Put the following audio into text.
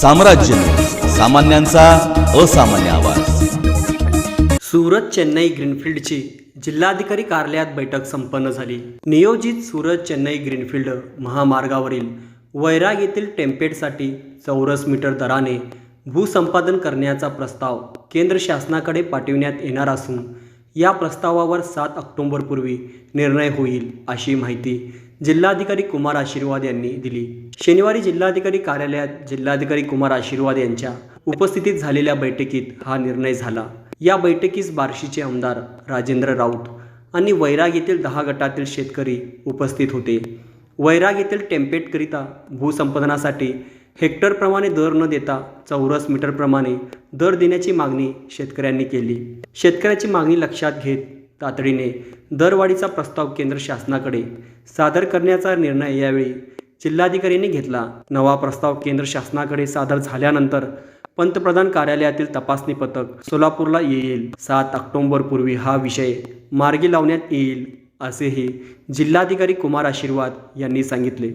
साम्राज्य. सामान्यांचा असामान्य आवाज. सुरत चेन्नई ग्रीनफील्डची जिल्हाधिकारी कार्यालयात बैठक संपन्न झाली. नियोजित सुरत चेन्नई ग्रीनफील्ड महामार्गावरील वैराग येथील टेम्पेटसाठी चौरस मीटर दराने भूसंपादन करण्याचा प्रस्ताव केंद्र शासनाकडे पाठविण्यात येणार असून या प्रस्तावावर सात ऑक्टोंबरपूर्वी निर्णय होईल अशी माहिती जिल्हाधिकारी कुमार आशीर्वाद यांनी दिली. शनिवारी जिल्हाधिकारी कार्यालयात जिल्हाधिकारी कुमार आशीर्वाद यांच्या उपस्थितीत झालेल्या बैठकीत हा निर्णय झाला. या बैठकीस बार्शीचे आमदार राजेंद्र राऊत आणि वैराग येथील दहा गटातील शेतकरी उपस्थित होते. वैराग येथील टेम्पेटकरिता भूसंपादनासाठी हेक्टरप्रमाणे दर न देता चौरस मीटरप्रमाणे दर देण्याची मागणी शेतकऱ्यांनी केली. शेतकऱ्याची मागणी लक्षात घेत तातडीने दरवाढीचा प्रस्ताव केंद्र शासनाकडे सादर करण्याचा निर्णय यावेळी जिल्हाधिकाऱ्यांनी घेतला. नवा प्रस्ताव केंद्र शासनाकडे सादर झाल्यानंतर पंतप्रधान कार्यालयातील तपासणी पथक सोलापूरला येईल. सात ऑक्टोंबरपूर्वी हा विषय मार्गी लावण्यात येईल असेही जिल्हाधिकारी कुमार आशीर्वाद यांनी सांगितले.